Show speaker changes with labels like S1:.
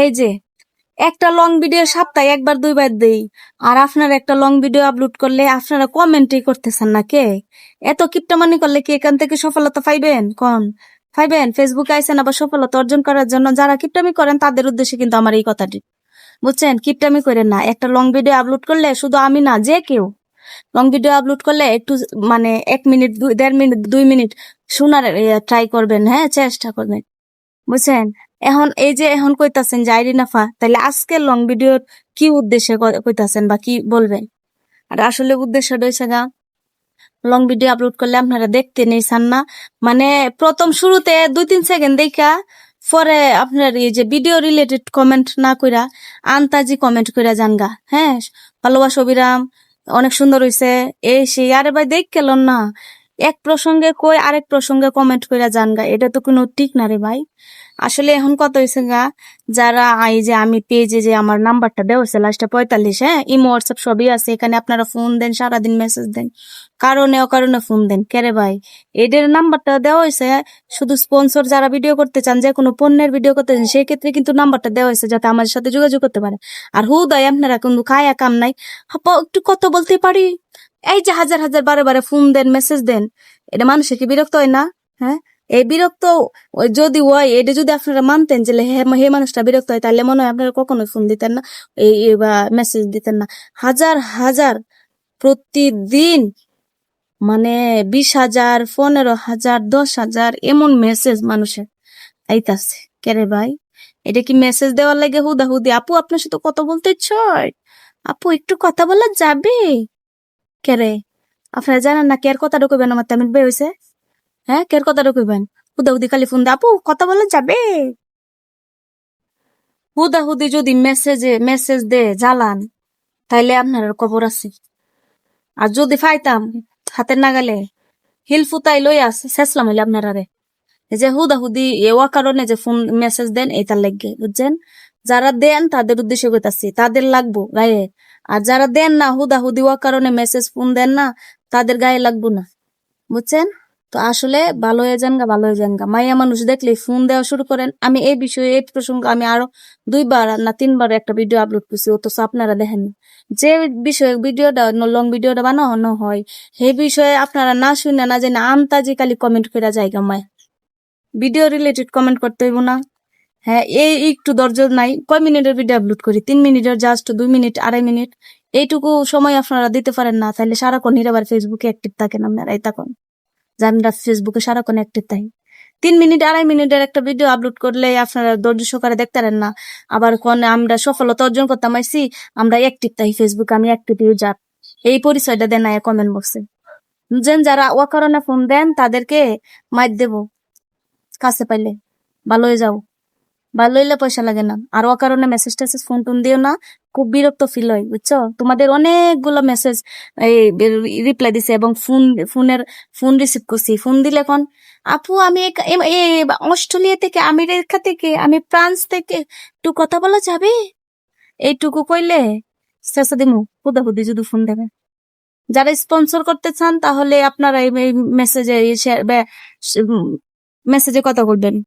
S1: এই যে, একটা লং ভিডিও সপ্তাহে একবার, দুইবার দেই। আর আপনার একটা লং ভিডিও আপলোড করলে আপনারা কমেন্টই করতেছেন না কে? এত কিপটামানি করলে কি এখান থেকে সফলতা পাইবেন? কোন? পাইবেন? ফেসবুকে আইসেন আবার সফলতা অর্জন করার জন্য যারা কিপটামি করেন, তাদের উদ্দেশ্যে কিন্তু আমার এই কথাটি। বুঝছেন? কিপটামি করেন না। একটা লং ভিডিও আপলোড করলে শুধু আমি না, যে কেউ। লং ভিডিও আপলোড করলে একটু মানে এক মিনিট, দুই, দেড় মিনিট, দুই মিনিট শোনার ট্রাই করবেন হ্যাঁ চেষ্টা করবেন। বুঝছেন? এখন এই যে এখন কইতাছেন যে আইরিনাফা তাহলে আজকের লং ভিডিওর কি উদ্দেশ্যে কইতাছেন বা কি বলবেন? আর আসলে উদ্দেশ্য হয়েছে গা লং ভিডিও আপলোড করলে আপনারা দেখতে নেই চান না। মানে প্রথম শুরুতে দুই তিন সেকেন্ড দেখা, পরে আপনার এই যে ভিডিও রিলেটেড কমেন্ট না কইরা, আন্তাজি কমেন্ট কইরা জানগা হ্যাঁ ভালোবাসো অবিরাম, অনেক সুন্দর হইছে। এই সেই, আরে ভাই দেখ না। এক প্রসঙ্গে কই, আরেক প্রসঙ্গে কমেন্ট কইরা জানগা এটা তো কোনো ঠিক না রে ভাই। আসলে এখন কত হয়েছে গা, যারা এই যে আমি পেজে যে আমার নাম্বারটা দেওয়া হয়েছে লাস্টটা পঁয়তাল্লিশ হ্যাঁ? ইমো হোয়াটসঅ্যাপ সবই আছে, এখানে আপনারা ফোন দেন, সারাদিন মেসেজ দেন। কারণে অকারণে ফোন দেন। কেরে ভাই? এদের নাম্বারটা দেওয়া হয়েছে শুধু স্পন্সর যারা ভিডিও করতে চান, যে কোনো পণ্যের ভিডিও করতে চান সেই ক্ষেত্রে কিন্তু নাম্বারটা দেওয়া হয়েছে যাতে আমাদের সাথে যোগাযোগ করতে পারে। আর হুদায় আপনারা কিন্তু খায়া কাম নাই। একটু কথা বলতে পারি? এই যে হাজার হাজার বারে বারে ফোন দেন মেসেজ দেন, এটা মানুষে কি বিরক্ত হয় না? হ্যাঁ? এই বিরক্ত ওই যদি হয়, এটা যদি আপনারা মানতেন যে হে মানুষটা বিরক্ত হয়, তাহলে মনে হয় আপনারা কখনোই ফোন দিতেন না, এই বা মেসেজ দিতেন না। হাজার হাজার প্রতিদিন মানে বিশ হাজার, পনেরো হাজার, দশ হাজার এমন মেসেজ মানুষের আইতাছে। কেরে ভাই? এটা কি মেসেজ দেওয়ার লাগে হুদা হুদি আপু, আপনার সাথে কথা বলতে ইচ্ছয় আপু, একটু কথা বলা যাবে? কেরে আপনারা জানেন না কের কথা ঢুকবেন আমার তেমন বে হয়েছে হ্যাঁ কের কথা ঢুকবেন হুদা হুদি খালি ফোন আপু, কথা বলা যাবে। হুদা হুদি যদি মেসেজে মেসেজ দে, জ্বালান, তাইলে আপনার কবর আছে। আর যদি ফাইতাম হাতের নাগালে, হিল ফুতাই লই আস, শেষলাম হইলে আপনারা রে যে হুদা হুদি এওয়া কারণে যে ফোন মেসেজ দেন, এইটার লাগবে বুঝছেন? যারা দেন তাদের উদ্দেশ্য কইতাছি, তাদের লাগবো গায়ে। আর যারা দেন না হুদা হুদি ওয়া কারণে মেসেজ ফোন দেন না, তাদের গায়ে লাগবো না। বুঝছেন? তো আসলে ভালো হয়ে যান গা, ভালো হয়ে যান গা। মাইয়া মানুষ দেখলে ফোন দেওয়া শুরু করেন। আমি এই বিষয়ে, এই প্রসঙ্গে আমি আরও দুইবার না তিনবার একটা ভিডিও আপলোড করছি, অথচ আপনারা দেখেন যে বিষয়ে ভিডিওটা লং ভিডিওটা বানানো হয়, সেই বিষয়ে আপনারা না শুনে না জেনে আন্তাজি খালি কমেন্ট করে যায় গামায় ভিডিও রিলেটেড কমেন্ট করতে হইব না। হ্যাঁ এই একটু ধৈর্য নাই। কয় মিনিটের ভিডিও আপলোড করি? তিন মিনিটের জাস্ট দুই মিনিট, আড়াই মিনিট। এইটুকু সময় আপনারা দিতে পারেন না, তাহলে সারাক্ষণ আবার ফেসবুকে অ্যাক্টিভ থাকেন আপনারা, এই তখন ফেসবুকে সারাক্ষণ অ্যাক্টিভ থাকি। তিন মিনিট, আড়াই মিনিটের একটা ভিডিও আপলোড করলে আপনারা ধৈর্য সহকারে দেখতে পারেন না। আবার কোন আমরা সফলতা অর্জন করতাম, আইসি, আমরা অ্যাক্টিভ থাকি ফেসবুকে আমি অ্যাক্টিভ ইউজার এই পরিচয়টা দেন না কমেন্ট বক্সে যেন যারা ও কারণে ফোন দেন, তাদেরকে মাইর দেব। কাছে পাইলে, ভালো হয়ে যাও। ভালো হইলে পয়সা লাগে না। আর ও কারণে মেসেজ টেসেজ ফোন টোন দিও না। খুব বিরক্ত ফিল হয়, বুঝছ? তোমাদের অনেকগুলো মেসেজ এই রিপ্লাই দিছে এবং ফোন ফোনের ফোন রিসিভ করছি। ফোন দিলে এখন আপু, আমি অস্ট্রেলিয়া থেকে, আমেরিকা থেকে, আমি ফ্রান্স থেকে, একটু কথা বলা যাবে? এইটুকু কইলে শেষে দিমু। হুদা হুদি যদি ফোন দেবে। যারা স্পন্সর করতে চান, তাহলে আপনারা এই মেসেজে মেসেজে কথা বলবেন।